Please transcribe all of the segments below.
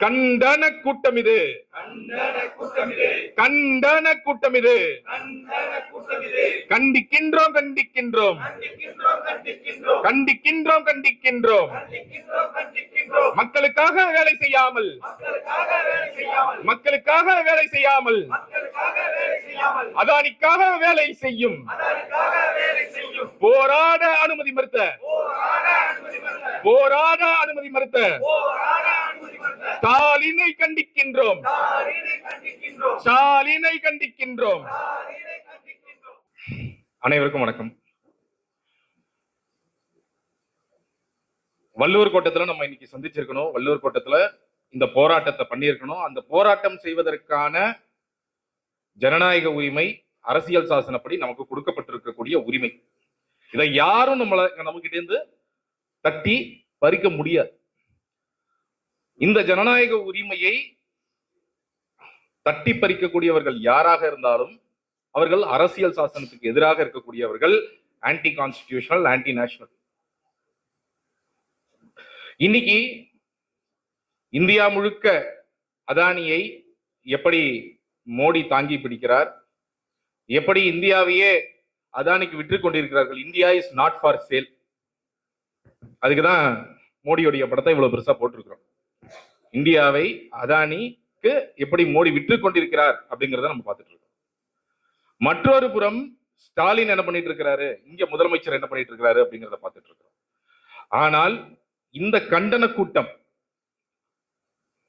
கண்டன கூட்டம் இது. கண்டன கூட்டம் இது. கண்டிக்கின்றோம். கண்டிக்கின்றோம் கண்டிக்கின்றோம். கண்டிக்கின்றோம் கண்டிக்கின்றோம். மக்களுக்காக வேலை செய்யாமல் மக்களுக்காக வேலை செய்யாமல் அதானிக்காக வேலை செய்யும். போராட அனுமதி மறுத்த போராட அனுமதி மறுத்த ஸ்டாலினை கண்டிக்கின்றோம். ஸ்டாலினை கண்டிக்கின்றோம். அனைவருக்கும் வணக்கம். வள்ளுவர் கோட்டத்துல நம்ம இன்னைக்கு சந்திச்சிருக்கணும். வள்ளுவர் கோட்டத்துல இந்த போராட்டத்தை பண்ணியிருக்கணும். அந்த போராட்டம் செய்வதற்கான ஜனநாயக உரிமை அரசியல் சாசனப்படி நமக்கு கொடுக்கப்பட்டிருக்கக்கூடிய உரிமை. இதை யாரும் நம்மள நம்மகிட்ட இருந்து தட்டி பறிக்க முடியாது. இந்த ஜனநாயக உரிமையை தட்டி பறிக்கக்கூடியவர்கள் யாராக இருந்தாலும் அவர்கள் அரசியல் சாசனத்துக்கு எதிராக இருக்கக்கூடியவர்கள் ஆன்டி கான்ஸ்டிடியூஷனல் ஆன்டி நேஷனல் இன்னைக்கு இந்தியா முழுக்க அதானியை எப்படி மோடி தாங்கி பிடிக்கிறார்? எப்படி இந்தியாவையே அதானிக்கு விற்று கொண்டிருக்கிறார்கள்? India is not for sale அதுக்கு தான் மோடியுடைய படத்தை இவ்வளவு பெருசா போட்டிருக்கிறோம். இந்தியாவை அதானிக்கு எப்படி மோடி விற்று கொண்டிருக்கிறார் அப்படிங்கிறத நம்ம பார்த்துட்டு இருக்கோம். மற்றொரு புறம் ஸ்டாலின் என்ன பண்ணிட்டு இருக்கிறாரு? இங்க முதலமைச்சர் என்ன பண்ணிட்டு இருக்கிறாரு அப்படிங்கிறத பார்த்துட்டு இருக்கிறோம் ஆனால் இந்த கண்டன கூட்டம்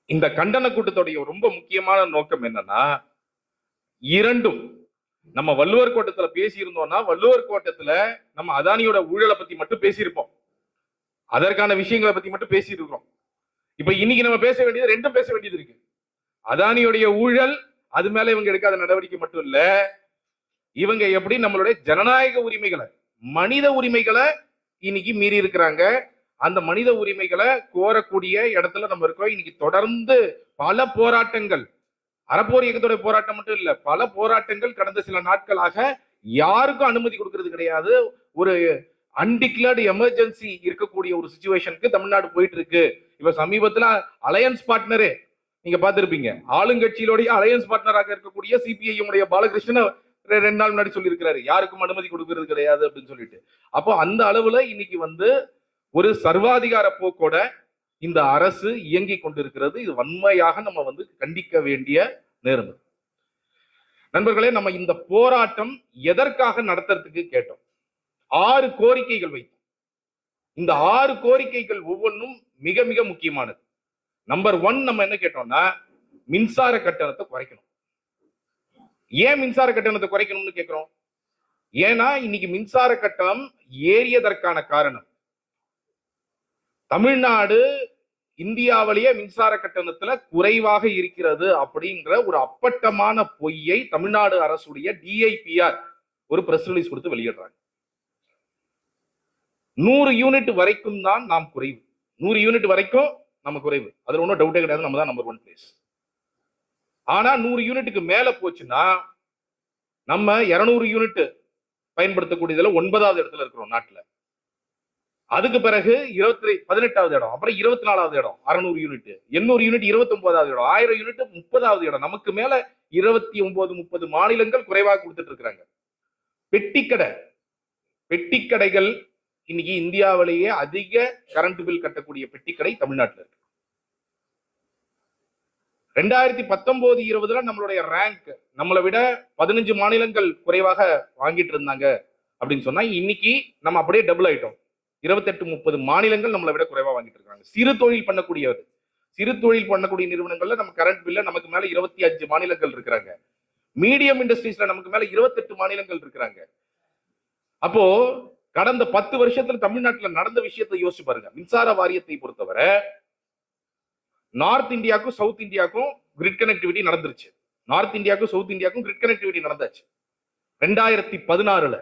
இந்த கண்டன கூட்டத்துடைய ரொம்ப முக்கியமான நோக்கம் என்னன்னா இரண்டும் நம்ம வள்ளுவர் கோட்டத்துல பேசியிருந்தோம்னா வள்ளுவர் கோட்டத்துல நம்ம அதானியோட ஊழலை பத்தி மட்டும் பேசியிருப்போம். அதற்கான விஷயங்களை பத்தி மட்டும் பேசியிருக்கிறோம். இப்ப இன்னைக்கு நம்ம பேச வேண்டியது ரெண்டும் பேச வேண்டியது இருக்கு. அதானியுடைய ஊழல் அது மேல இவங்க எடுக்காத நடவடிக்கை மட்டும் இல்ல இவங்க எப்படி நம்மளுடைய ஜனநாயக உரிமைகளை மனித உரிமைகளை இன்னைக்கு மீறி இருக்கிறாங்க. அந்த மனித உரிமைகளை கோரக்கூடிய இடத்துல நம்ம இருக்கோம். இன்னைக்கு தொடர்ந்து பல போராட்டங்கள். அறப்போர் இயக்கத்துடைய போராட்டம் மட்டும் இல்ல பல போராட்டங்கள் கடந்த சில நாட்களாக யாருக்கும் அனுமதி கொடுக்கறது கிடையாது. ஒரு அன்டிக்ளர்டு எமர்ஜென்சி இருக்கக்கூடிய ஒரு சுச்சுவேஷனுக்கு தமிழ்நாடு போயிட்டு இருக்கு இப்ப சமீபத்துல அலையன்ஸ் பார்ட்னரே நீங்க பார்த்திருப்பீங்க. ஆளுங்கட்சியிலுடைய அலையன்ஸ் பார்ட்னராக இருக்கக்கூடிய சிபிஐஎம் உடைய பாலகிருஷ்ணன் ரெ- ரெண்டு நாள் முன்னாடி சொல்லியிருக்கிறாரு. யாருக்கும் அனுமதி கொடுக்கறது கிடையாது அப்படின்னு சொல்லிட்டு. அப்போ அந்த அளவுல இன்னைக்கு வந்து ஒரு சர்வாதிகார போக்கோட இந்த அரசு இயங்கி கொண்டிருக்கிறது. இது வன்மையாக நம்ம வந்து கண்டிக்க வேண்டிய நேரம் நண்பர்களே நம்ம இந்த போராட்டம் எதற்காக நடத்துறதுக்கு கேட்டோம்? ஆறு கோரிக்கைகள் வைத்தோம். இந்த ஆறு கோரிக்கைகள் ஒவ்வொன்றும் மிக மிக முக்கியமானது. நம்பர் ஒன் நம்ம என்ன கேட்டோம்னா மின்சார கட்டணத்தை குறைக்கணும். ஏன் மின்சார கட்டணத்தை குறைக்கணும்னு கேட்கிறோம் ஏன்னா இன்னைக்கு மின்சார கட்டணம் ஏறியதற்கான காரணம் தமிழ்நாடு இந்தியாவிலேயே மின்சார கட்டணத்துல குறைவாக இருக்கிறது அப்படிங்கிற ஒரு அப்பட்டமான பொய்யை தமிழ்நாடு அரசுடைய டிஐபிஆர் ஒரு பிரஸ் ரிலீஸ் கொடுத்து வெளியிடுறாங்க. நூறு யூனிட் வரைக்கும் தான் நாம் குறைவு. நூறு யூனிட் வரைக்கும் நம்ம குறைவு. அதுல ஒன்றும் டவுட்டே கிடையாது. நம்ம தான் நம்பர் ஒன் பிளேஸ் ஆனா நூறு யூனிட்டுக்கு மேல போச்சுன்னா நம்ம இருநூறு யூனிட் பயன்படுத்தக்கூடியதுல ஒன்பதாவது இடத்துல இருக்கிறோம் நாட்டுல. அதுக்கு பிறகு இருபத்தி பதினெட்டாவது இடம் அப்புறம் இருபத்தி நாலாவது இடம் அறுநூறு யூனிட் எண்ணூறு யூனிட் இருபத்தி ஒன்பதாவது இடம் ஆயிரம் யூனிட் முப்பதாவது இடம். நமக்கு மேல இருபத்தி ஒன்பது முப்பது மாநிலங்கள் குறைவாக கொடுத்துட்டு இருக்கிறாங்க பெட்டிக்கடை. பெட்டிக்கடைகள் இன்னைக்கு இந்தியாவிலேயே அதிக கரண்ட் பில் கட்டக்கூடிய பெட்டிக்கடை தமிழ்நாட்டில் இருக்கு. ரெண்டாயிரத்தி பத்தொன்பது இருபதுல நம்மளுடைய ரேங்க் நம்மளை விட பதினஞ்சு மாநிலங்கள் குறைவாக வாங்கிட்டு இருந்தாங்க அப்படின்னு சொன்னா இன்னைக்கு நம்ம அப்படியே டபுள் ஆயிட்டோம். இருபத்தெட்டு முப்பது மாநிலங்கள் நம்மளை விட குறைவா வாங்கிட்டு இருக்காங்க. சிறு தொழில் பண்ணக்கூடியவர். சிறு தொழில் பண்ணக்கூடிய நிறுவனங்கள்ல நம்ம கரண்ட் பில்ல நமக்கு மேல இருபத்தி அஞ்சு மாநிலங்கள் இருக்கிறாங்க. மீடியம் இண்டஸ்ட்ரீஸ்ல நமக்கு மேல இருபத்தெட்டு மாநிலங்கள் இருக்கிறாங்க. அப்போ கடந்த பத்து வருஷத்துல தமிழ்நாட்டுல நடந்த விஷயத்தை யோசிச்சு பாருங்க. மின்சார வாரியத்தை பொறுத்தவரை நார்த் இந்தியாவுக்கும் சவுத் இந்தியாவுக்கும் கிரிட் கனெக்டிவிட்டி நடந்துருச்சு. நார்த் இந்தியாவுக்கும் சவுத் இந்தியாவுக்கும் கிரிட் கனெக்டிவிட்டி நடந்தாச்சு. ரெண்டாயிரத்தி பதினாறுல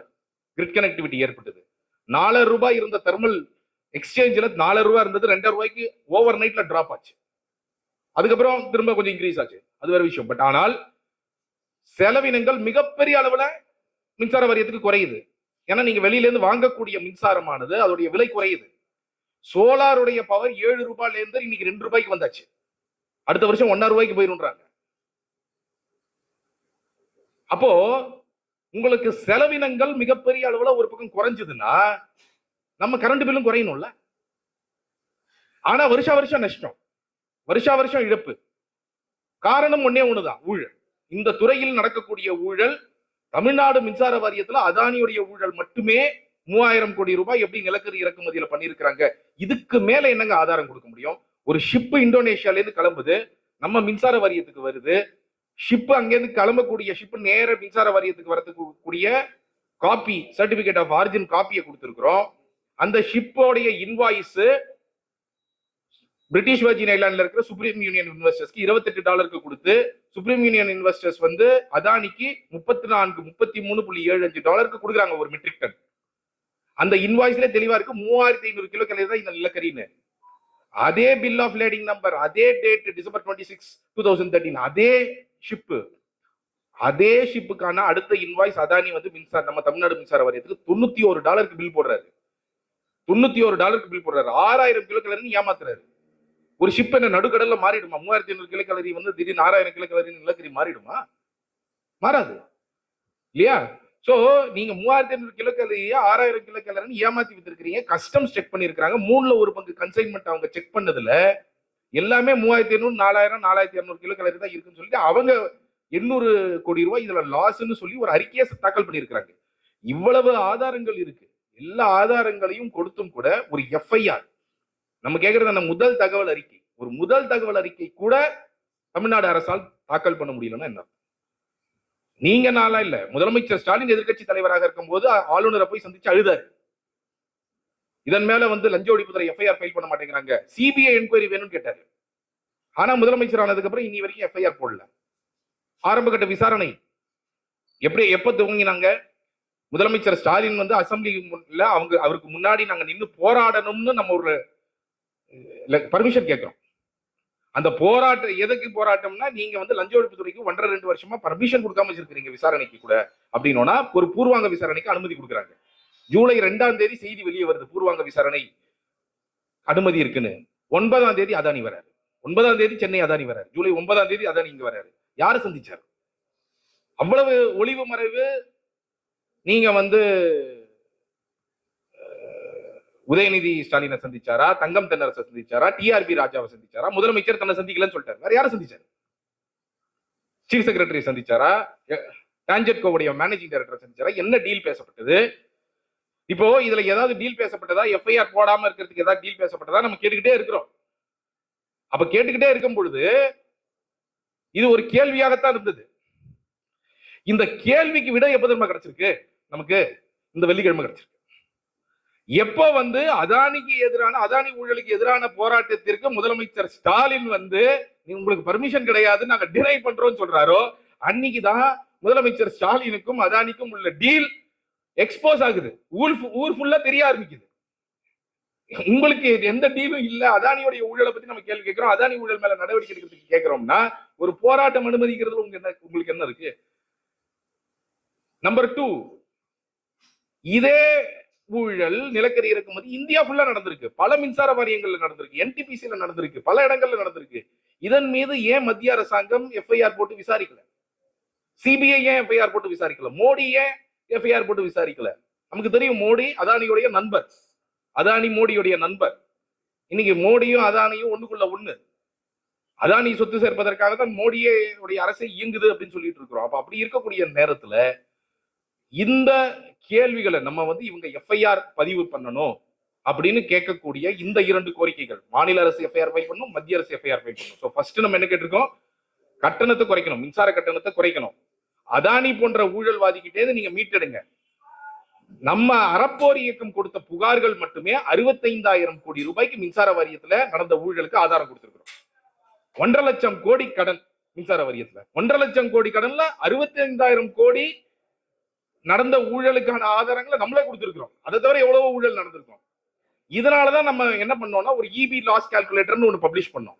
கிரிட் கனெக்டிவிட்டி ஏற்பட்டது. நாலாயிரம் ரூபாய் இருந்த தெர்மல் எக்ஸ்சேஞ்சில் நாலாயிரம் ரூபாய் இருந்தது ரெண்டாயிரம் ரூபாய்க்கு ஓவர் நைட்ல டிராப் ஆச்சு. அதுக்கப்புறம் திரும்ப கொஞ்சம் இன்க்ரீஸ் ஆச்சு. அது வேற விஷயம். பட் ஆனால் செலவினங்கள் மிகப்பெரிய அளவுல மின்சார வாரியத்துக்கு குறையுது. ஏன்னா நீங்க வெளியிலேருந்து வாங்கக்கூடிய மின்சாரமானது அதோடைய விலை குறையுது. சோலாருடைய பவர் ஏழு ரூபாயில இருந்து இன்னைக்கு ரெண்டு ரூபாய்க்கு வந்தாச்சு. அடுத்த வருஷம் ஒன்னா ரூபாய்க்கு போயிருன்றாங்க. அப்போ உங்களுக்கு செலவினங்கள் மிகப்பெரிய அளவுல ஒரு பக்கம் குறைஞ்சதுன்னா நம்ம கரண்ட் பில்லும் குறையணும்ல. ஆனா வருஷா வருஷம் நஷ்டம். வருஷா வருஷம் இழப்பு. காரணம் ஒண்ணே ஒண்ணுதான் ஊழல். இந்த துறையில் நடக்கக்கூடிய ஊழல் தமிழ்நாடு மின்சார வாரியத்துல அதானியுடைய ஊழல் மட்டுமே மூவாயிரம் கோடி ரூபாய் எப்படி நிலக்கரி இறக்குமதியில பண்ணியிருக்கிறாங்க? இதுக்கு மேல என்னங்க ஆதாரம் கொடுக்க முடியும்? ஒரு ஷிப் இந்தோனேஷியால இருந்து கிளம்புது நம்ம மின்சார வாரியத்துக்கு வருது ஷிப் அங்கேருந்து கிளம்பக்கூடிய ஷிப் நேர மின்சார வாரியத்துக்கு வரதுக்கு கூடிய காப்பி சர்டிபிகேட் ஆஃப் ஆரிஜின் காப்பியை கொடுத்துருக்குறோம். அந்த ஷிப்போடைய இன்வாய்ஸ் பிரிட்டிஷ் வர்ஜின் ஐலாண்ட்ல இருக்கிற சுப்ரீம் யூனியன் இன்வெஸ்டர்ஸ்க்கு இருபத்தெட்டு டாலருக்கு கொடுத்து சுப்ரீம் யூனியன் இன்வெஸ்டர்ஸ் வந்து அதானிக்கு முப்பத்தி நான்கு முப்பத்தி மூணு புள்ளி ஏழு அஞ்சு டாலருக்கு கொடுக்குறாங்க ஒரு மெட்ரிக் டன் அந்த இன்வாய்ஸ்ல தெளிவா இருக்கு மூவாயிரத்தி ஐநூறு கிலோ கலர் தான் இந்த நிலக்கரின்னு. அதே பில் ஆஃப் லேடிங் நம்பர் அதே date December twenty six two thousand thirteen அதே ஷிப்பு அதே ஷிப்புக்கான அடுத்த இன்வாய்ஸ் அதானி வந்து மின்சார நம்ம தமிழ்நாடு மின்சார வாரியத்துக்கு தொண்ணூத்தி ஒரு டாலருக்கு பில் போடுறாரு. தொண்ணூத்தி ஒரு டாலருக்கு பில் போடுறாரு. ஆறாயிரம் கிலோ கலரின்னு ஏமாத்துறாரு. ஒரு ஷிப் என்ன நடுக்கடல்ல மாறிடுமா? மூவாயிரத்தி ஐநூறு கிலோ கலரி வந்து திடீர்னு ஆறாயிரம் கிலோ கலரி நிலக்கரி மாறிடுமா? மாறாது. இல்லையா? சோ நீங்க மூவாயிரத்தி ஐநூறு கிலோ கலரியா ஆறாயிரம் கிலோ கலரின்னு ஏமாத்தி வித்துருக்கீங்க கஸ்டம்ஸ் செக் பண்ணிருக்காங்க மூணுல ஒரு பங்கு கன்சைன்மெண்ட் அவங்க செக் பண்ணதுல எல்லாமே மூவாயிரத்தி ஐநூறு நாலாயிரம் நாலாயிரத்தி இரநூறு கிலோ கலரி தான் இருக்குன்னு சொல்லிட்டு அவங்க எண்ணூறு கோடி ரூபாய் இதுல லாஸ்ன்னு சொல்லி ஒரு அறிக்கையை தாக்கல் பண்ணியிருக்கிறாங்க. இவ்வளவு ஆதாரங்கள் இருக்கு. எல்லா ஆதாரங்களையும் கொடுத்தும் கூட ஒரு எஃப்ஐஆர் நம்ம கேட்கறது அந்த முதல் தகவல் அறிக்கை. ஒரு முதல் தகவல் அறிக்கை கூட தமிழ்நாடு அரசால் தாக்கல் பண்ண முடியலன்னா என்ன? நீங்க நாளா இல்ல. முதலமைச்சர் ஸ்டாலின் எதிர்க்கட்சி தலைவராக இருக்கும் போது ஆளுநரை போய் சந்திச்சு அழுதாரு. இதன் மேல வந்து லஞ்ச ஒழிப்புத்துறை எஃப்ஐஆர் ஃபைல் பண்ண மாட்டேங்கிறாங்க. சிபிஐ என்கொயரி வேணும்னு கேட்டாரு. ஆனா முதலமைச்சர் ஆனதுக்கு அப்புறம் இனி வரைக்கும் எஃப்ஐஆர் போடல. ஆரம்ப கட்ட விசாரணை. எப்படி எப்ப துவங்கினாங்க? முதலமைச்சர் ஸ்டாலின் வந்து அசம்பிளில அவங்க அவருக்கு முன்னாடி நாங்க நின்று போராடணும்னு நம்ம ஒரு பர்மிஷன் கேட்கிறோம். அந்த போராட்டம் எதுக்கு போராட்டம்னா நீங்க வந்து லஞ்ச ஒழிப்புத்துறைக்கு ஒன்றரை ரெண்டு வருஷமா பர்மிஷன் கொடுக்காம வச்சிருக்கீங்க விசாரணைக்கு கூட. அப்படின்னா ஒரு பூர்வாங்க விசாரணைக்கு அனுமதி கொடுக்குறாங்க. ஜூலை ரெண்டாம் தேதி செய்தி வெளியே வருது. பூர்வாங்க விசாரணை அனுமதி இருக்குன்னு. ஒன்பதாம் தேதி அதானி வராரு. ஒன்பதாம் தேதி சென்னை அதானி வராரு. ஜூலை ஒன்பதாம் தேதி அதானி இங்க வராரு. யாரு சந்திச்சார்? அவ்வளவு ஒளிவு மறைவு நீங்க வந்து உதயநிதி ஸ்டாலினை சந்திச்சாரா? தங்கம் தென்னரசை சந்திச்சாரா? டிஆர்பி ராஜாவை சந்திச்சாரா? முதலமைச்சர் தன்னை சந்திக்கலன்னு சொல்லிட்டாரு. வேற யாரை சந்திச்சாரு? சீஃப் செக்ரட்டரி சந்திச்சாரா? டான்ஜெட் கோவுடைய மேனேஜிங் டைரக்டர் சந்திச்சாரா? என்ன டீல் பேசப்பட்டது? இப்போ இதுல ஏதாவது டீல் பேசப்பட்டதா? எஃப்ஐஆர் போடாம இருக்கிறதுக்கு ஏதாவது டீல் பேசப்பட்டதா? நம்ம கேட்டுக்கிட்டே இருக்கிறோம். அப்ப கேட்டுக்கிட்டே இருக்கும் பொழுது இது ஒரு கேள்வியாகத்தான் இருந்தது. இந்த கேள்விக்கு விட எப்ப திரும்ப கிடைச்சிருக்கு? நமக்கு இந்த வெள்ளிக்கிழமை கிடைச்சிருக்கு. எப்போ வந்து அதானிக்கு எதிரான அதானி ஊழலுக்கு எதிரான போராட்டத்திற்கு முதலமைச்சர் ஸ்டாலின் வந்து உங்களுக்கு பர்மிஷன் கிடையாது நாங்க டினை பண்றோம்னு சொல்றாரோ? அன்னைக்கு தான் முதலமைச்சர் ஸ்டாலினுக்கும் அதானிக்கும் உள்ள டீல் எக்ஸ்போஸ் ஆகுது. ஊர் ஊர் ஃபுல்லா தெரிய ஆரம்பிக்குது. உங்களுக்கு எந்த டீலும் இல்ல அதானியோடைய ஊழலை பத்தி நம்ம கேள்வி கேட்கிறோம். அதானி ஊழல் மேல நடவடிக்கை எடுக்கிறதுக்கு கேட்கிறோம்னா ஒரு போராட்டம் அனுமதிக்கிறது உங்களுக்கு என்ன உங்களுக்கு என்ன இருக்கு? நம்பர் டூ இதே ஊழல் நிலக்கரி இறக்குமதி இந்தியா ஃபுல்லா நடந்திருக்கு. பல மின்சார வாரியங்கள்ல நடந்திருக்கு. என்டிபிசியில நடந்திருக்கு. பல இடங்கள்ல நடந்திருக்கு. இதன் மீது ஏன் மத்திய அரசாங்கம் எஃப்ஐஆர் போட்டு விசாரிக்கல? சிபிஐ ஏன் எஃப்ஐஆர் போட்டு விசாரிக்கல? மோடி ஏன் எஃப்ஐஆர் போட்டு விசாரிக்கல. நமக்கு தெரியும் மோடி அதானியுடைய நண்பர். அதானி மோடியுடைய நண்பர். இன்னைக்கு மோடியும் அதானியும் ஒண்ணுக்குள்ள ஒண்ணு. அதானி சொத்து சேர்ப்பதற்காக தான் மோடியே உடைய அரசை இயங்குது அப்படின்னு சொல்லிட்டு இருக்கிறோம். அப்ப அப்படி இருக்கக்கூடிய நேரத்துல இந்த கேள்விகளை நம்ம வந்து இவங்க எஃப்ஐஆர் பதிவு பண்ணணும் அப்படின்னு கேட்கக்கூடிய இந்த இரண்டு கோரிக்கைகள். மாநில அரசு எஃப்ஐஆர் ஃபைல் பண்ணணும் மத்திய அரசு எஃப்ஐஆர் ஃபைல் பண்ணும் ஸோ ஃபர்ஸ்ட் நம்ம என்ன கேட்டிருக்கோம்? கட்டணத்தை குறைக்கணும். மின்சார கட்டணத்தை குறைக்கணும். அதானி போன்ற ஊழல்வாதிகிட்டே இருந்து நீங்க மீட்டெடுங்க. நம்ம அறப்போர் இயக்கம் கொடுத்த புகார்கள் மட்டுமே அறுபத்தைந்தாயிரம் கோடி ரூபாய்க்கு மின்சார வாரியத்துல நடந்த ஊழலுக்கு ஆதாரம் கொடுத்திருக்கிறோம். ஒன்றரை லட்சம் கோடி கடன் மின்சார வாரியத்துல. ஒன்றரை லட்சம் கோடி கடன்ல அறுபத்தி ஐந்தாயிரம் கோடி நடந்த ஊழலுக்கான ஆதாரங்களை நம்மளே கொடுத்துருக்கிறோம். அதை தவிர எவ்வளவோ ஊழல் நடந்திருக்கும். இதனாலதான் நம்ம என்ன பண்ணோம்னா ஒரு இபி லாஸ் கால்குலேட்டர்னு ஒன்று பப்ளிஷ் பண்ணோம்.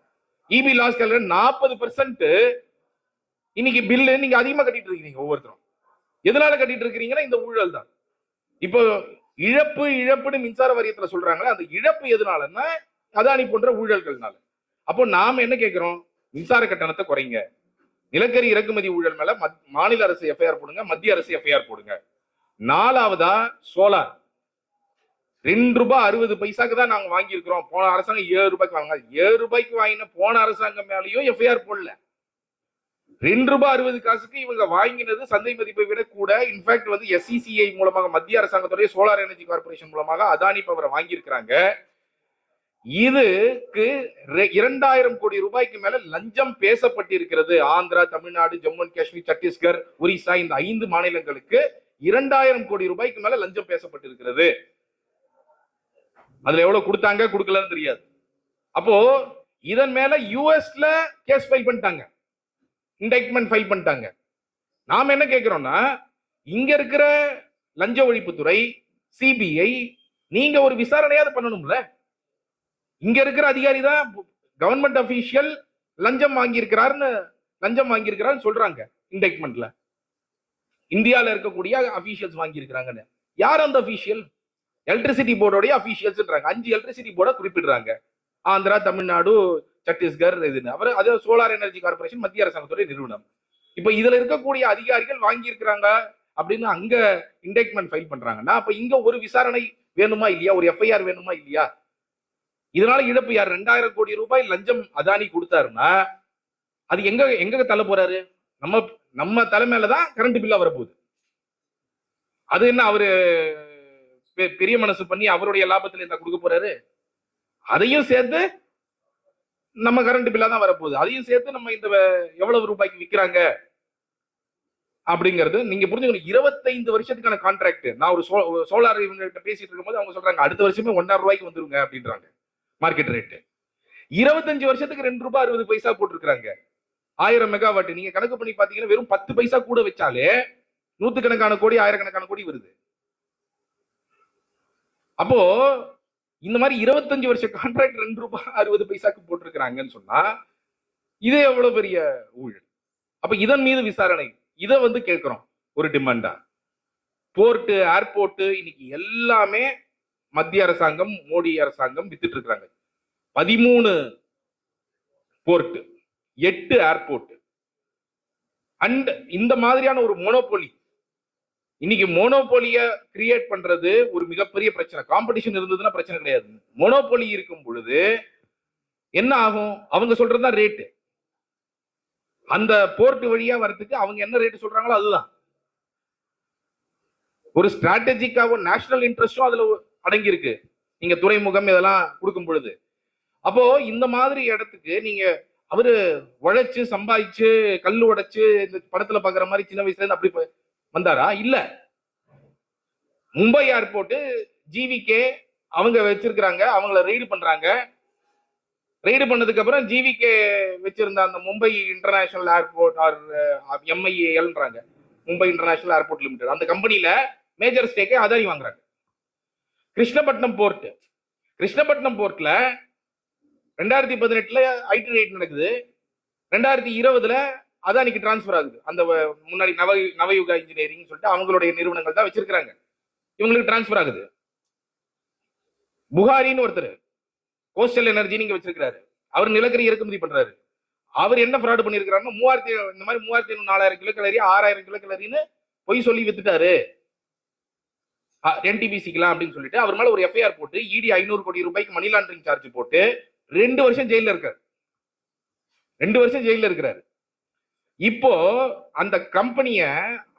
இபி லாஸ் கால்குலேட்டர் நாற்பது பெர்சன்ட் இன்னைக்கு பில்லு நீங்க அதிகமா கட்டிட்டு இருக்கீங்க ஒவ்வொருத்தரும். எதனால கட்டிட்டு இருக்கிறீங்கன்னா இந்த ஊழல் தான். இப்போ இழப்பு இழப்புன்னு மின்சார வாரியத்துல சொல்றாங்களே அந்த இழப்பு எதனாலன்னா அதானி போன்ற ஊழல்கள்னால. அப்போ நாம என்ன கேட்கிறோம் மின்சார கட்டணத்தை குறைங்க. நிலக்கரி இறக்குமதி ஊழல் மேல மாநில அரசு எஃப்ஐஆர் போடுங்க மத்திய அரசு எஃப்ஐஆர் போடுங்க. நாலாவதா சோலார். ரெண்டு ரூபாய் அறுபது பைசாக்கு தான் நாங்க வாங்கியிருக்கிறோம். போன அரசாங்கம் ஏழு ரூபாய்க்கு வாங்க ஏழு ரூபாய்க்கு வாங்கின போன அரசாங்கம் மேலயும் எஃப்ஐஆர் போடல. ரெண்டு ரூபாய் அறுபது காசுக்கு இவங்க வாங்கினது சந்தை மதிப்பை விட கூட இன்ஃபேக்ட் வந்து எஸ்இசிஐ மூலமாக மத்திய அரசாங்கத்துடைய சோலார் எனர்ஜி கார்பரேஷன் மூலமாக அதானி பவரை வாங்கியிருக்கிறாங்க. இதுக்கு ரெ- இரண்டாயிரம் கோடி ரூபாய்க்கு மேல லஞ்சம் பேசப்பட்டிருக்கிறது. ஆந்திரா தமிழ்நாடு ஜம்மு அண்ட் காஷ்மீர் சத்தீஸ்கர் ஒரிசா இந்த ஐந்து மாநிலங்களுக்கு இரண்டாயிரம் கோடி ரூபாய்க்கு மேல லஞ்சம் பேசப்பட்டிருக்கிறது. அதுல எவ்வளவு கொடுத்தாங்க? கொடுக்கலன்னு தெரியாது. அப்போ இதன் மேல யூஎஸ்ல கேஸ் ஃபைல் பண்ணிட்டாங்க. இண்டெக்ட்மெண்ட் ஃபைல் பண்ணிட்டாங்க. நாம என்ன கேட்குறோம்னா இங்க இருக்கிற லஞ்ச ஒழிப்புத்துறை சிபிஐ நீங்க ஒரு விசாரணையாவது பண்ணணும்ல? இங்க இருக்கிற அதிகாரி தான் கவர்மெண்ட் அபிஷியல் லஞ்சம் வாங்கியிருக்கிறாருன்னு லஞ்சம் வாங்கியிருக்கிறாருன்னு சொல்றாங்க இண்டெக்ட்மெண்ட்ல இந்தியால இருக்கக்கூடிய அபிஷியல்ஸ் வாங்கியிருக்கிறாங்கன்னு. யார் அந்த அபிஷியல் எலக்ட்ரிசிட்டி போர்டோடைய அபிஷியல்ஸ்ன்றாங்க அஞ்சு எலக்ட்ரிசிட்டி போர்டை குறிப்பிடுறாங்க. ஆந்திரா தமிழ்நாடு சத்தீஸ்கர் இதுன்னு அவர் அது சோலார் எனர்ஜி கார்பரேஷன் மத்திய அரசாங்கத்துடைய நிறுவனம். இப்போ இதுல இருக்கக்கூடிய அதிகாரிகள் வாங்கி இருக்கிறாங்க அப்படின்னு அங்க இண்டெக்ட்மெண்ட் ஃபைல் பண்றாங்கன்னா அப்ப இங்க ஒரு விசாரணை வேணுமா இல்லையா? ஒரு எஃப்ஐஆர் வேணுமா இல்லையா? இதனால இழப்பு யார்? ரெண்டாயிரம் கோடி ரூபாய் லஞ்சம் அதானி கொடுத்தாருன்னா அது எங்க எங்க தள்ள போறாரு? நம்ம நம்ம தலைமையில தான் கரண்ட் பில்லா வரப்போகுது. அது என்ன அவரு பெ- பெரிய மனசு பண்ணி அவருடைய லாபத்துல இருந்தா கொடுக்க போறாரு? அதையும் சேர்த்து நம்ம கரண்ட் பில்லா தான் வரப்போகுது. அதையும் சேர்த்து நம்ம இந்த எவ்வளவு ரூபாய்க்கு விக்கிறாங்க? அப்படிங்கிறது நீங்க புரிஞ்சுக்கணும். இருபத்தைந்து வருஷத்துக்கான கான்ட்ராக்ட் நான் ஒரு சோலார் இவங்ககிட்ட பேசிட்டு இருக்கும்போது அவங்க சொல்றாங்க அடுத்த வருஷமே ஒன்னாயிரம் ரூபாய்க்கு வந்துருங்க அப்படின்றாங்க. மார்க்கெட் ரேட்டு இருபத்தஞ்சு வருஷத்துக்கு ரெண்டு ரூபாய் அறுபது பைசா போட்டிருக்காங்க ஆயிரம் மெகாவாட் நீங்க கணக்கு பண்ணி பாத்தீங்கன்னா வெறும் பத்து பைசா கூட வச்சாலே நூத்துக்கணக்கான கோடி ஆயிரக்கணக்கான கோடி வருது. அப்போ இந்த மாதிரி இருபத்தஞ்சு வருஷ கான்ட்ராக்ட் ரெண்டு ரூபாய் அறுபது பைசாக்கு போட்டிருக்கிறாங்கன்னு சொன்னா இது எவ்வளவு பெரிய ஊழல்? அப்ப இதன் மீது விசாரணை இதை வந்து கேட்கிறோம் ஒரு டிமாண்டா போர்ட்டு ஏர்போர்ட் இன்னைக்கு எல்லாமே மத்திய அரசாங்கம் மோடி அரசாங்கம் வித்துட்டு இருக்கிறாங்க பதிமூணு போர்ட்டு எட்டு ஏர்போர்ட் அண்ட் இந்த மாதிரியான ஒரு மொனோபொலி இன்னைக்கு மோனோபோலிய கிரியேட் பண்றது ஒரு மிகப்பெரிய பிரச்சனை. காம்படிஷன் இருந்ததுன்னா பிரச்சனை கிடையாது. மோனோபோலி இருக்கும் பொழுது என்ன ஆகும்? அவங்க சொல்றதுதான் ரேட்டு அந்த போர்ட் வழியா வரத்துக்கு அவங்க என்ன ரேட் சொல்றாங்களோ அதுதான். ஒரு ஸ்ட்ராட்டஜிக்காகவும் நேஷனல் இன்ட்ரெஸ்டும் அதுல அடங்கி இருக்கு நீங்க துறைமுகம் இதெல்லாம் கொடுக்கும் பொழுது. அப்போ இந்த மாதிரி இடத்துக்கு நீங்க அவரு உழைச்சு சம்பாதிச்சு கல் உடைச்சு இந்த படத்துல பாக்குற மாதிரி சின்ன வயசுல இருந்து அப்படி வந்தாரா? இல்ல. மும்பை ஏர்போர்ட் ஜிவிகே அவங்க வச்சிருக்கிறாங்க அவங்கள ரெய்டு பண்றாங்க. ரெய்டு பண்ணதுக்கு அப்புறம் ஜிவிகே வச்சிருந்த அந்த மும்பை இன்டர்நேஷனல் ஏர்போர்ட் ஆர் எம்ஐஏஎல்ன்றாங்க மும்பை இன்டர்நேஷனல் ஏர்போர்ட் லிமிடெட் அந்த கம்பெனியில மேஜர் ஸ்டேக்கை அதானி வாங்குறாங்க. கிருஷ்ணபட்டினம் போர்ட் கிருஷ்ணபட்டினம் போர்ட்ல ரெண்டாயிரத்தி பதினெட்டுல ஐடி ரேட் நடக்குது. ரெண்டாயிரத்தி இருபதுல அதானிக்கு டிரான்ஸ்ஃபர் ஆகுது. அந்த முன்னாடி நவ நவயுகா இன்ஜினியரிங் சொல்லிட்டு அவங்களுடைய நிறுவனங்கள் தான் வச்சிருக்கிறாங்க. இவங்களுக்கு டிரான்ஸ்ஃபர் ஆகுது. புகாரின்னு ஒருத்தர் கோஸ்டல் எனர்ஜி நீங்க வச்சிருக்கிறாரு. அவர் நிலக்கரி இறக்குமதி பண்றாரு. அவர் என்ன ஃப்ராட் பண்ணியிருக்கிறாருன்னா மூவாயிரத்தி இந்த மாதிரி மூவாயிரத்தி நாலாயிரம் கிலோ கலரி ஆறாயிரம் கிலோ கலரின்னு பொய் சொல்லி வித்துட்டாரு. என்டிபிசிக்கலாம் அப்படின்னு சொல்லிட்டு அவர் மேல ஒரு எஃப்ஐஆர் போட்டு இடி ஐநூறு கோடி ரூபாய்க்கு மணி லாண்டரிங் சார்ஜ் போட்டு ரெண்டு வருஷம் ஜெயில இருக்காரு. ரெண்டு வருஷம் ஜெயில இருக்கிறாரு. இப்போ அந்த கம்பெனிய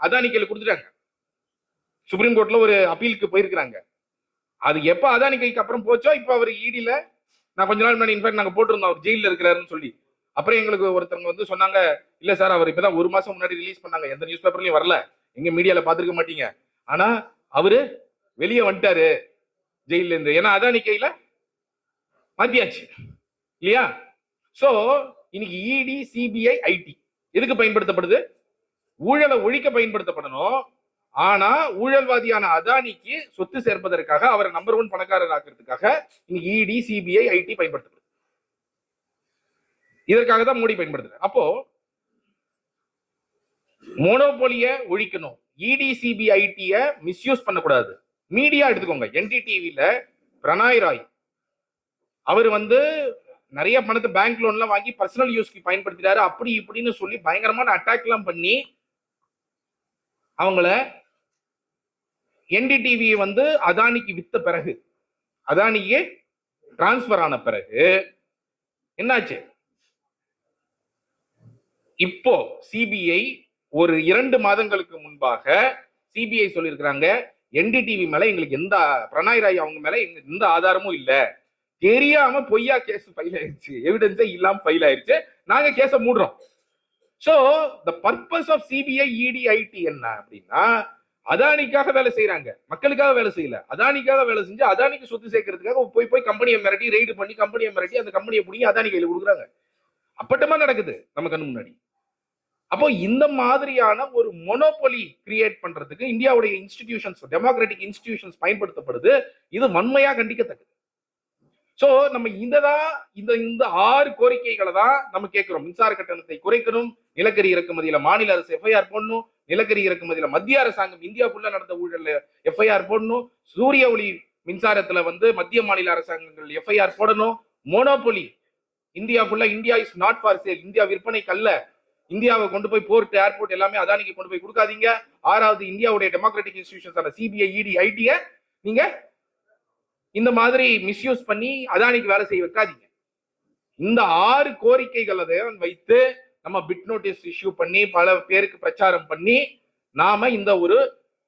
அதானி கையில கொடுத்துட்டாங்க. சுப்ரீம் கோர்ட்ல ஒரு அப்பீலுக்கு போயிருக்கிறாங்க. அது எப்ப அதானி கைக்கு அப்புறம் போச்சோ இப்போ அவர் ஈடியில நான் கொஞ்ச நாள் முன்னாடி இன்ஃபேக்ட் நாங்க போட்டிருந்தோம் அவர் ஜெயில இருக்கிறாருன்னு சொல்லி. அப்புறம் எங்களுக்கு ஒருத்தவங்க வந்து சொன்னாங்க இல்ல சார் அவர் இப்பதான் ஒரு மாசம் முன்னாடி ரிலீஸ் பண்ணாங்க எந்த நியூஸ் பேப்பர்லயும் வரல. எங்க மீடியால பாத்துருக்க மாட்டீங்க. ஆனா அவரு வெளியே வந்துட்டாரு ஜெயில இருந்து. ஏன்னா அதானி கையில மாத்தியாச்சு. இல்லையா? சோ இன்னைக்கு இடி சிபிஐ ஐடி எதுக்கு பயன்படுத்தப்படுது? ஊழலை ஒழிக்க பயன்படுத்தப்படணும். ஆனா ஊழல்வாதியான அதானிக்கு சொத்து சேர்ப்பதற்காக அவரை நம்பர் ஒன் பணக்காரர் ஆக்குறதுக்காக இன்னைக்கு இடி சிபிஐ ஐடி பயன்படுத்தப்படுது. இதற்காக தான் மோடி பயன்படுத்துறாரு. அப்போ மோனோபோலிய ஒழிக்கணும். E இடி சிபிஐடிய மிஸ்யூஸ் பண்ணக்கூடாது. மீடியா எடுத்துக்கோங்க. என்டிடிவில பிரணாய் ராய் அவர் வந்து நிறைய பணத்தை பேங்க் லோன்லாம் வாங்கி பர்சனல் யூஸ்க்கு பயன்படுத்திட்டாரு. அப்படி இப்படின்னு சொல்லி பயங்கரமான அட்டாக் எல்லாம் பண்ணி அவங்கள என்டிடிவியை வந்து அதானிக்கு வித்த பிறகு அதானிக்கு டிரான்ஸ்பர் ஆன பிறகு என்னாச்சு? இப்போ சிபிஐ ஒரு இரண்டு மாதங்களுக்கு முன்பாக சிபிஐ சொல்லியிருக்கிறாங்க என்டிடிவி மேல எங்களுக்கு எந்த பிரணாய் ராய் அவங்க மேல எங்களுக்கு எந்த ஆதாரமும் இல்லை. தெரியாம பொய்யா கேஸ் ஃபைல் ஆயிருச்சு. எவிடன்ஸே இல்லாம ஃபைல் ஆயிருச்சு. நாங்க கேஸ மூடுறோம். So the purpose of CBI ED IT என்ன அப்படின்னா அதானிக்காக வேலை செய்யறாங்க மக்களுக்காக வேலை செய்யல. அதானிக்காக வேலை செஞ்சு அதானிக்கு சொத்து சேர்க்கறதுக்காக போய் போய் கம்பெனியை மிரட்டி ரெய்டு பண்ணி கம்பெனியை மிரட்டி அந்த கம்பெனியை பிடிங்கி அதானி கையில் கொடுக்குறாங்க. அப்பட்டமா நடக்குது நம்ம கண் முன்னாடி. அப்போ இந்த மாதிரியான ஒரு மொனோபொலி கிரியேட் பண்றதுக்கு இந்தியாவுடைய இன்ஸ்டிடியூஷன்ஸ் டெமோக்ராட்டிக் இன்ஸ்டிடியூஷன்ஸ் பயன்படுத்தப்படுது. இது வன்மையா கண்டிக்கத்தக்கது. சோ நம்ம இததான் இந்த இந்த ஆறு கோரிக்கைகளை தான் நம்ம கேட்கிறோம். மின்சார கட்டணத்தை குறைக்கணும் நிலக்கரி இறக்குமதியில மாநில அரசு எஃப்ஐஆர் போடணும் நிலக்கரி இறக்குமதியில மத்திய அரசாங்கம் இந்தியாவுக்குள்ள நடந்த ஊழல்ல எஃப்ஐஆர் போடணும் சூரிய ஒளி மின்சாரத்துல வந்து மத்திய மாநில அரசாங்கங்கள் எஃப்ஐஆர் போடணும் monopoly இந்தியாவுக்குள்ள India is not for sale India விற்பனைக்கு அல்ல. இந்தியாவை கொண்டு போய் போர்ட் ஏர்போர்ட் எல்லாமே அதானிக்கு கொண்டு போய் கொடுக்காதீங்க. ஆறாவது இந்தியாவுடைய டெமோக்ராட்டிக் இன்ஸ்டியூஷன் சிபிஐ இடி ஐடிய நீங்க இந்த மாதிரி மிஸ்யூஸ் பண்ணி அதானிக்கு வேலை செய்ய வைக்காதீங்க. இந்த ஆறு கோரிக்கைகளை தான் வைத்து நம்ம பிட் நோட்டீஸ் இஷ்யூ பண்ணி பல பேருக்கு பிரச்சாரம் பண்ணி நாம இந்த ஒரு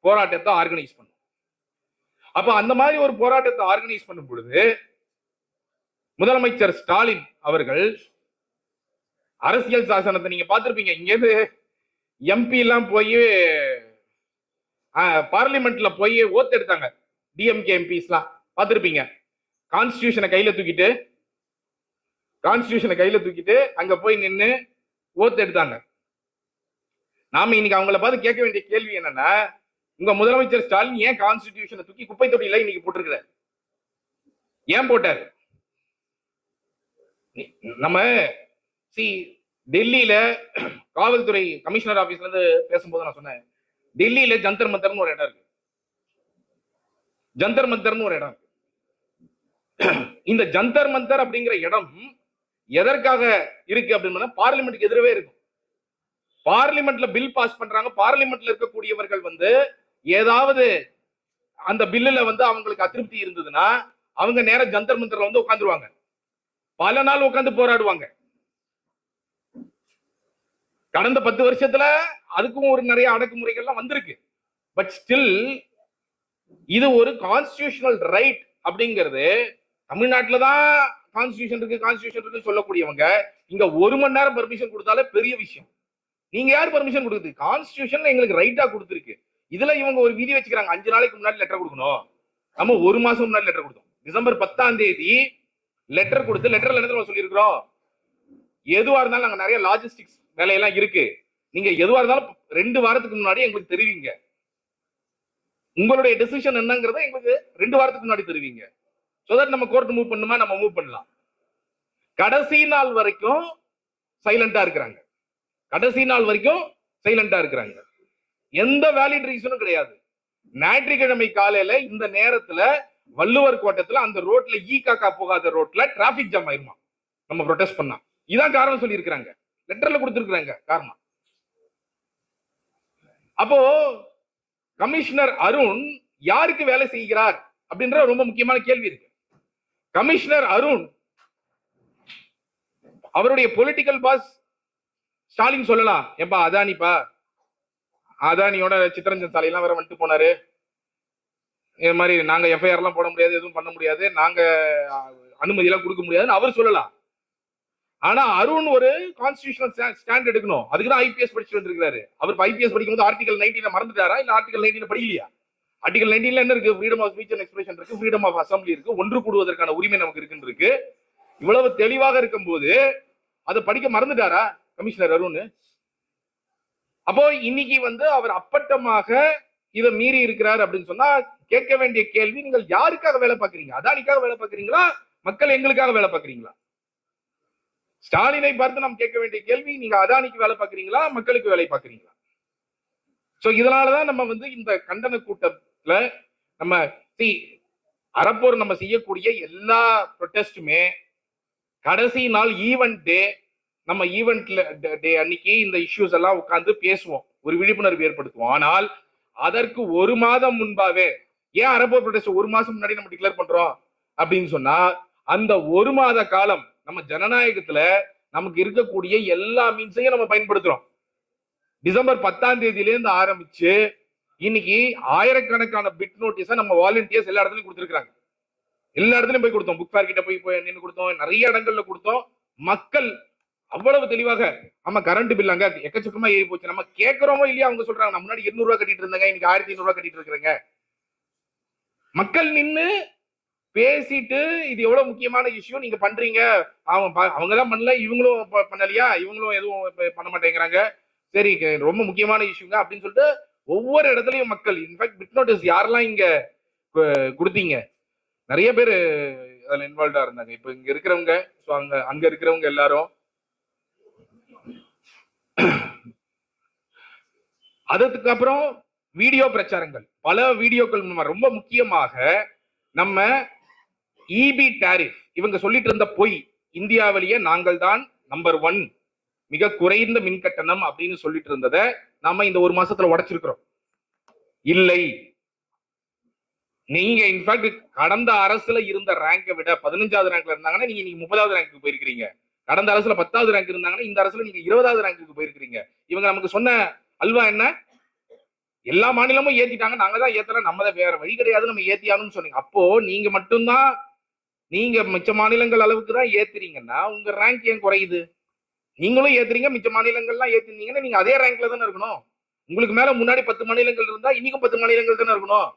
போராட்டத்தை ஆர்கனைஸ் பண்ணோம் அப்ப அந்த மாதிரி ஒரு போராட்டத்தை ஆர்கனைஸ் பண்ணும் பொழுது முதலமைச்சர் ஸ்டாலின் அவர்கள் அரசியல் சாசனத்தை நீங்க பார்த்துருப்பீங்க. இங்கேருந்து எம்பி எல்லாம் போய் பார்லிமெண்ட்ல போய் ஓத்து எடுத்தாங்க. டிஎம்கே எம்பிஸ்லாம் பார்த்திருப்பீங்க. கான்ஸ்டியூஷனை கையில தூக்கிட்டு கான்ஸ்டியூஷனை கையில தூக்கிட்டு அங்க போய் நின்னு ஓத்து எடுத்தாங்க. நாம இன்னைக்கு அவங்கள பார்த்து கேட்க வேண்டிய கேள்வி என்னன்னா உங்க முதலமைச்சர் ஸ்டாலின் ஏன் கான்ஸ்டிடியூஷனை தூக்கி குப்பை தொட்டியில இன்னைக்கு போட்டிருக்கிறார்? ஏன் போட்டாரு? நம்ம சி டெல்லியில காவல்துறை கமிஷனர் ஆபீஸ்ல இருந்து பேசும்போது நான் சொன்னேன். டெல்லியில ஜந்தர் மந்தர்னு ஒரு இடம் இருக்கு. ஜந்தர் மந்தர்னு ஒரு இடம். இந்த ஜந்தர் மந்தர் அப்படிங்கிற இடம் எதற்காக இருக்கு அப்படின்னு பார்லிமெண்ட்டுக்கு எதிரவே இருக்கும். பார்லிமெண்ட்ல பில் பாஸ் பண்றாங்க. பார்லிமெண்ட்ல இருக்கக்கூடியவர்கள் வந்து ஏதாவது அந்த பில்லுல வந்து அவங்களுக்கு அதிருப்தி இருந்ததுன்னா அவங்க நேரம் ஜந்தர் மந்தர்ல வந்து உட்காந்துருவாங்க. பல நாள் உட்காந்து போராடுவாங்க. கடந்த பத்து வருஷத்துல அதுக்கும் ஒரு நிறைய அடக்குமுறைகள்லாம் வந்திருக்கு. பட் ஸ்டில் இது ஒரு கான்ஸ்டியூஷனல் ரைட் அப்படிங்கிறது தமிழ்நாட்டில் தான் கான்ஸ்டியூஷன் இருக்கு கான்ஸ்டியூஷன் இருக்குன்னு சொல்லக்கூடியவங்க இங்க ஒரு மணி நேரம் பெர்மிஷன் கொடுத்தாலே பெரிய விஷயம். நீங்க யார் பெர்மிஷன் கொடுக்குது? கான்ஸ்டியூஷன் எங்களுக்கு ரைட்டா கொடுத்துருக்கு. இதுல இவங்க ஒரு விதி வச்சுக்கிறாங்க அஞ்சு நாளைக்கு முன்னாடி லெட்டர் கொடுக்கணும். நம்ம ஒரு மாசம் முன்னாடி லெட்டர் கொடுத்தோம். டிசம்பர் பத்தாம் தேதி லெட்டர் கொடுத்து லெட்டர்ல என்ன சொல்லியிருக்கிறோம்? எதுவா இருந்தாலும் நாங்க நிறைய லாஜிஸ்டிக்ஸ் வேலையெல்லாம் இருக்கு. நீங்க எதுவா இருந்தாலும் ரெண்டு வாரத்துக்கு முன்னாடி எங்களுக்கு தெரிவிங்க. உங்களுடைய டெசிஷன் என்னங்கிறத எங்களுக்கு ரெண்டு வாரத்துக்கு முன்னாடி தெரிவிங்க. ஸோ தட் நம்ம கோர்ட் மூவ் பண்ணுமா? நம்ம மூவ் பண்ணலாம். கடைசி நாள் வரைக்கும் சைலண்டா இருக்கிறாங்க. கடைசி நாள் வரைக்கும் சைலண்டா இருக்கிறாங்க. எந்த வேலிட் ரீசனும் கிடையாது. ஞாயிற்றுக்கிழமை காலையில இந்த நேரத்துல வள்ளுவர் கோட்டத்துல அந்த ரோட்ல ஈ காக்கா போகாத ரோட்ல டிராபிக் ஜாம் ஆயிருமா? நம்ம ப்ரொடெஸ்ட் பண்ணா. இதான் காரணம் சொல்லி இருக்கிறாங்க லெட்டர்ல கொடுத்திருக்கிறாங்க. காரணம். அப்போ கமிஷனர் அருண் யாருக்கு வேலை செய்கிறார் அப்படின்ற ரொம்ப முக்கியமான கேள்வி இருக்கு. கமிஷனர் அருண் அவருடைய பொலிட்டிக்கல் பாஸ் ஸ்டாலின் சொல்லலாம் ஏப்பா அதானிப்பா? அதானியோட சித்தரஞ்சன் சாலையெல்லாம் வேற வந்துட்டு போனாரு. இது மாதிரி நாங்க எஃப்ஐஆர் எல்லாம் போட முடியாது எதுவும் பண்ண முடியாது. நாங்க அனுமதி எல்லாம் கொடுக்க முடியாதுன்னு அவர் சொல்லலாம் ஆனா அருண் ஒரு கான்ஸ்டியூஷனல் ஸ்டாண்ட் எடுக்கணும். அதுக்கு தான் ஐபிஎஸ் படிச்சுட்டு வந்திருக்காரு அவர் ஐபிஎஸ் படிக்கும்போது ஆர்டிகல் நைன்டீன் மறந்துட்டாரா? இல்ல ஆர்டிகல் நைன்டீன் படிக்கலையா? ஆர்டிகல் நைன்டீன்ல என்ன இருக்கு? Freedom of speech and expression இருக்கு. ஃப்ரீடம் ஆஃப் அசம்பிளி இருக்கு. ஒன்று கூடுவதற்கான உரிமை நமக்கு இருக்குன்னு இருக்கு. இவ்வளவு தெளிவாக இருக்கும்போது அதை படிக்க மறந்துட்டாரா கமிஷனர் அருண்? அப்போ இன்னைக்கு வந்து அவர் அப்பட்டமாக இதை மீறி இருக்கிறார் அப்படின்னு சொன்னா கேட்க வேண்டிய கேள்வி நீங்கள் யாருக்காக வேலை பார்க்குறீங்க? அதானிக்காக வேலை பார்க்குறீங்களா? மக்கள் எங்களுக்காக வேலை பார்க்குறீங்களா? ஸ்டாலினை பார்த்து நாம் கேட்க வேண்டிய கேள்வி நீங்க அதானிக்கு வேலை பார்க்குறீங்களா? மக்களுக்கு வேலை பார்க்குறீங்களா? சோ இதனாலதான் நம்ம வந்து இந்த கண்டன கூட்டம் நம்ம சி அறப்போர் நம்ம செய்யக்கூடிய எல்லா ப்ரொட்டஸ்டுமே கடைசி நாள் ஈவென்ட் டே நம்ம ஈவெண்ட்ல டே அன்னைக்கு இந்த இஷ்யூஸ் எல்லாம் உட்கார்ந்து பேசுவோம். ஒரு விழிப்புணர்வு ஏற்படுத்துவோம். ஆனால் அதற்கு ஒரு மாதம் முன்பாவே ஏன் அறப்போர் ப்ரொட்டஸ்ட் ஒரு மாசம் முன்னாடி நம்ம டிக்ளேர் பண்றோம்? அப்படின்னு சொன்னா அந்த ஒரு மாத காலம் நம்ம ஜனநாயகத்துல நமக்கு இருக்கக்கூடிய எல்லா மீன்ஸையும் நம்ம பயன்படுத்துறோம். டிசம்பர் பத்தாம் தேதியிலேருந்து ஆரம்பிச்சு இன்னைக்கு ஆயிரக்கணக்கான பிட் நோட்டீஸை நம்ம வாலண்டியர்ஸ் எல்லா இடத்துலயும் கொடுத்துருக்காங்க எல்லா இடத்துலயும் போய் கொடுத்தோம். புக் ஃபேர் கிட்ட போய் போய் நின்று கொடுத்தோம். நிறைய இடங்கள்ல கொடுத்தோம். மக்கள் அவ்வளவு தெளிவாக ஆமா கரண்ட் பில் அங்க எக்கச்சக்கமா ஏறி போச்சு. நம்ம கேட்கிறோமோ இல்லையா அவங்க சொல்றாங்க. நான் முன்னாடி இருநூறு ரூபா கட்டிட்டு இருந்தாங்க. இன்னைக்கு ஆயிரத்தி ஐநூறு ரூபா கட்டிட்டு இருக்கிறேங்க. மக்கள் நின்னு பேசிட்டு இது எவ்வளவு முக்கியமான இஷ்யூ நீங்க பண்றீங்க. அவங்க அவங்க தான் பண்ணல. இவங்களும் பண்ணலையா? இவங்களும் எதுவும் பண்ண மாட்டேங்கிறாங்க. சரி ரொம்ப முக்கியமான இஷ்யூங்க அப்படின்னு சொல்லிட்டு ஒவ்வொரு இடத்துலயும் மக்கள் இன்ஃபேக்ட் பிட் நோட்டீஸ் யாரெல்லாம் இங்க கொடுத்தீங்க? நிறைய பேர் அதுல இன்வால்வ்டா இருந்தாங்க. இப்ப இங்க இருக்கிறவங்க ஸோ அங்க அங்க இருக்கிறவங்க எல்லாரும் அதற்கு அப்புறம் வீடியோ பிரச்சாரங்கள். பல வீடியோக்கள் மூலமா ரொம்ப முக்கியமாக நம்ம இபி டாரிஃப் இவங்க சொல்லிட்டு இருந்த பொய் இந்தியாவிலேயே நாங்கள் தான் நம்பர் ஒன் மிக குறைந்த மின் கட்டணம் அப்படின்னு சொல்லிட்டு இருந்ததை நாம இந்த ஒரு மாசத்துல உடைச்சிருக்கிறோம். இல்லை. நீங்க இன்ஃபேக்ட் கடந்த அரசுல இருந்த ரேங்கை விட பதினஞ்சாவது ரேங்க்ல இருந்தாங்கன்னா நீங்க நீங்க முப்பதாவது ரேங்க்கு போயிருக்கிறீங்க. கடந்த அரசுல பத்தாவது ரேங்க் இருந்தாங்கன்னா இந்த அரசுல நீங்க இருபதாவது ரேங்க்கு போயிருக்கிறீங்க. இவங்க நமக்கு சொன்ன அல்வா என்ன? எல்லா மாநிலமும் ஏத்திட்டாங்க. நாங்க தான் ஏத்தல நம்ம தான் வேற வழி கிடையாது நம்ம ஏத்தியானுன்னு சொன்னீங்க. அப்போ நீங்க மட்டும்தான் நீங்க மிச்ச மாநிலங்கள் அளவுக்கு தான் ஏத்துறீங்கன்னா உங்க ரேங்க் ஏன் குறையுது? நீங்களும் ஏத்துறீங்க மிச்ச மாநிலங்கள்லாம் ஏத்திருந்தீங்கன்னா நீங்க அதே ரேங்க்ல தானே இருக்கணும். உங்களுக்கு மேல முன்னாடி பத்து மாநிலங்கள் இருந்தா இன்னைக்கும் பத்து மாநிலங்கள் தானே இருக்கணும்.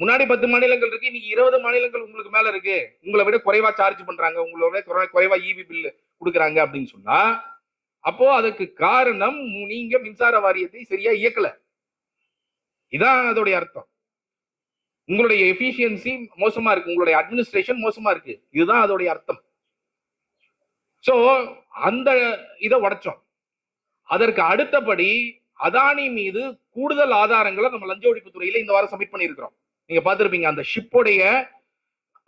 முன்னாடி பத்து மாநிலங்கள் இருக்கு இன்னைக்கு இருபது மாநிலங்கள் உங்களுக்கு மேல இருக்கு. உங்களை விட குறைவா சார்ஜ் பண்றாங்க உங்களை விட குறைவா இபி பில் கொடுக்குறாங்க அப்படின்னு சொன்னா அப்போ அதுக்கு காரணம் நீங்க மின்சார வாரியத்தை சரியா இயக்கல. இதான் அதோடைய அர்த்தம். உங்களுடைய எஃபிஷியன்சி மோசமா இருக்கு உங்களுடைய அட்மினிஸ்ட்ரேஷன் மோசமா இருக்கு. இதுதான் அதோடைய அர்த்தம். சோ அந்த இதை உடைச்சோம். அதற்கு அடுத்தபடி அதானி மீது கூடுதல் ஆதாரங்களை நம்ம லஞ்ச ஒழிப்பு துறையில இந்த வாரம் சப்மிட் பண்ணியிருக்கிறோம். நீங்க பார்த்துருப்பீங்க அந்த ஷிப்போடைய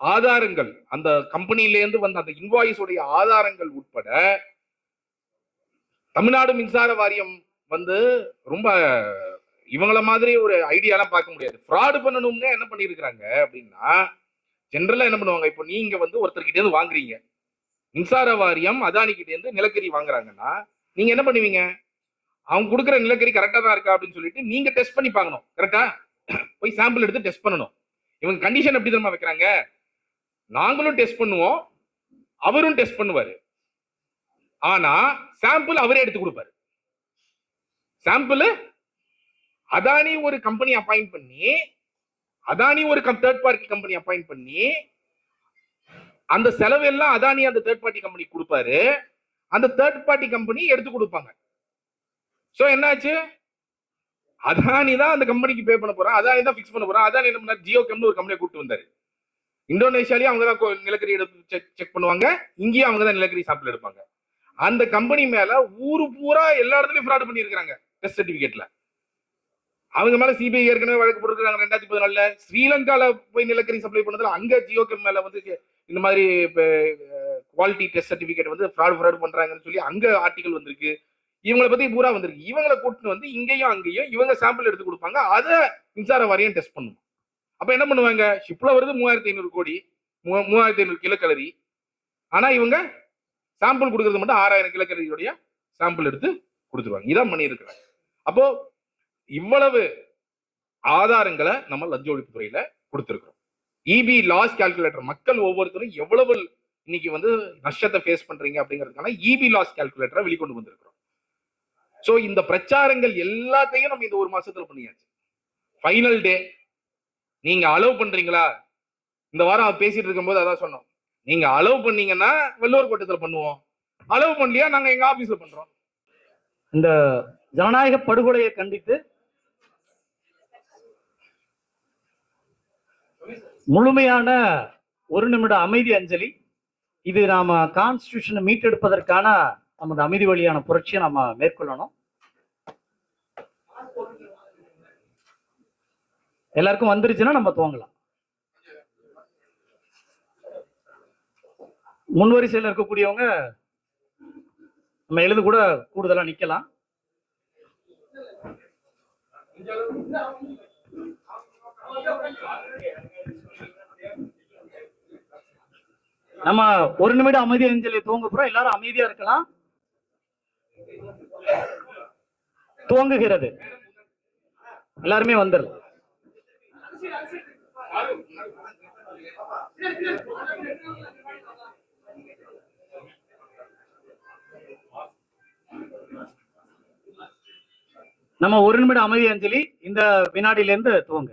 ஆதாரங்கள் அந்த கம்பெனியிலேருந்து வந்த அந்த இன்வாய்ஸ் உடைய ஆதாரங்கள் உட்பட தமிழ்நாடு மின்சார வாரியம் வந்து ரொம்ப இவங்கள மாதிரி ஒரு ஐடியாலாம் பார்க்க முடியாது. ஃப்ராடு பண்ணணும்னே என்ன பண்ணியிருக்கிறாங்க அப்படின்னா ஜென்ரலா என்ன பண்ணுவாங்க? இப்போ நீங்க வந்து ஒருத்தர்கிட்ட வாங்குறீங்க. மின்சார வாரியம் அதானி கிட்ட இருந்து நிலக்கரி வாங்குறாங்கன்னா நீங்க என்ன பண்ணுவீங்க? அவங்க கொடுக்குற நிலக்கரி கரெக்டா தான் இருக்கா அப்படின்னு சொல்லிட்டு நீங்க டெஸ்ட் பண்ணி பார்க்கணும். கரெக்டா போய் சாம்பிள் எடுத்து டெஸ்ட் பண்ணணும். இவங்க கண்டிஷன் எப்படி தெரியுமா வைக்கிறாங்க? நாங்களும் டெஸ்ட் பண்ணுவோம். அவரும் டெஸ்ட் பண்ணுவாரு. ஆனா சாம்பிள் அவரே எடுத்து கொடுப்பாரு. சாம்பிள் அதானி ஒரு கம்பெனி அப்பாயிண்ட் பண்ணி அதானி ஒரு தேர்ட் பார்ட்டி கம்பெனி அப்பாயிண்ட் பண்ணி அந்த செலவு எல்லாம் அதானி அந்த தேர்ட் பார்ட்டி கம்பெனி கொடுப்பாரு. அந்த தேர்ட் பார்ட்டி கம்பெனி எடுத்து கொடுப்பாங்க. ஸோ என்னாச்சு? அதானி தான் அந்த கம்பெனிக்கு பே பண்ண போறான் அதானி தான் ஃபிக்ஸ் பண்ண போறான் அதானி என்ன பண்ணார்? ஜியோ கம்னு ஒரு கம்பெனியை கூப்பிட்டு வந்தாரு. இந்தோனேஷியாலயும் அவங்க தான் நிலக்கரி எடுத்து செக் செக் பண்ணுவாங்க. இங்கேயும் அவங்க தான் நிலக்கரி சாம்பிள் எடுப்பாங்க. அந்த கம்பெனி மேல ஊரு பூரா எல்லா இடத்துலயும் ஃப்ராட் பண்ணியிருக்காங்க டெஸ்ட் சர்டிபிகேட்ல அவங்க மேல சிபிஐ ஏற்கனவே வழக்கு போட்டுருக்காங்க ரெண்டாயிரத்தி பதினாலுல. ஸ்ரீலங்கால போய் நிலக்கரி சப்ளை பண்ணதுல அங்க ஜியோ மேல வந்து இந்த மாதிரி குவாலிட்டி டெஸ்ட் சர்டிபிகேட் வந்து ஃப்ராட் ஃப்ராட் பண்றாங்கன்னு சொல்லி அங்க ஆர்டிகல் வந்திருக்கு. இவங்களை பத்தி பூரா வந்திருக்கு. இவங்களை கூட்டிட்டு வந்து இங்கேயும் அங்கேயும் இவங்க சாம்பிள் எடுத்து கொடுப்பாங்க. அதை மின்சார வாரியம் டெஸ்ட் பண்ணும். அப்ப என்ன பண்ணுவாங்க? ஷிப்ல வருது மூவாயிரத்தி ஐநூறு கோடி. மூ- மூவாயிரத்தி ஐநூறு கிலோ கலரி ஆனா இவங்க சாம்பிள் கொடுக்கறது மட்டும் ஆறாயிரம் கிலோ கலரியுடைய சாம்பிள் எடுத்து கொடுத்துருவாங்க. இதான் பண்ணியிருக்கிறாங்க. அப்போ இவ்வளவு ஆதாரங்களை நம்ம லஞ்ச ஒழிப்பு துறையில கொடுத்திருக்கிறோம். இபி லாஸ் கால்குலேட்டர் மக்கள் ஒவ்வொருத்தரும் எவ்வளவு இன்னைக்கு வந்து நஷ்டத்தை ஃபேஸ் பண்றீங்க அப்படிங்கிறதுக்கான இபி லாஸ் கால்குலேட்டரை வெளிக்கொண்டு வந்திருக்கிறோம். ஸோ இந்த பிரச்சாரங்கள் எல்லாத்தையும் நம்ம இந்த ஒரு மாசத்துல பண்ணியாச்சு. ஃபைனல் டே நீங்க அலோவ் பண்றீங்களா? இந்த வாரம் பேசிட்டு இருக்கும்போது அதான் சொன்னோம். நீங்க அலோவ் பண்ணீங்கன்னா வெள்ளூர் கோட்டத்துல பண்ணுவோம். அலோவ் பண்ணலையா? நாங்க எங்க ஆபீஸ்ல பண்றோம். இந்த ஜனநாயக படுகொலையை கண்டித்து முழுமையான ஒரு நிமிட அமைதி அஞ்சலி. இது நாம் கான்ஸ்டியூஷனை மீட்டெடுப்பதற்கான நமது அமைதி வழியான புரட்சியை நம்ம மேற்கொள்ளணும். எல்லாருக்கும் வந்துருச்சுன்னா நம்ம துவங்கலாம். முன்வரிசையில் இருக்கக்கூடியவங்க நம்ம எழுது கூட கூடுதலா நிக்கலாம். நம்ம ஒரு நிமிடம் அமைதி அஞ்சலி தூங்க போறோம். எல்லாரும் அமைதியா இருக்கலாம். துவங்குகிறது எல்லாருமே வந்துடலாம். நம்ம ஒரு நிமிடம் அமைதி அஞ்சலி இந்த வினாடியில இருந்து துவங்க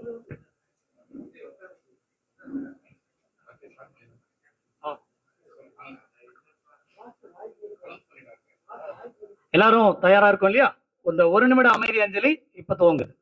எல்லாரும் தயாரா இருக்கும் இல்லையா? இந்த ஒரு நிமிட அமைதி அஞ்சலி இப்ப துவங்குது.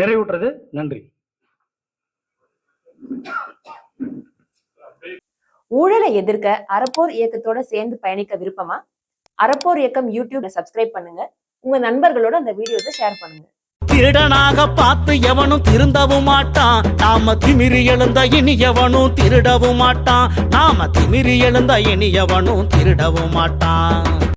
நிறைவுற்றது. நன்றி. ஊழலை எதிர்க்க அறப்போர் இயக்கத்தோட சேர்ந்து பயணிக்க விருப்பமா? அறப்போர் இயக்கம் யூடியூப்ல சப்ஸ்கிரைப் பண்ணுங்க. உங்க நண்பர்களோட அந்த வீடியோஸை ஷேர் பண்ணுங்க. திருடனாக பார்த்து எவனும் திருந்தவும் மாட்டான். நாம திமிரி எழுந்த இனி எவனும் திருடவும் மாட்டான். நாம திமிரி எழுந்த இனி எவனும் திருடவும் மாட்டான்.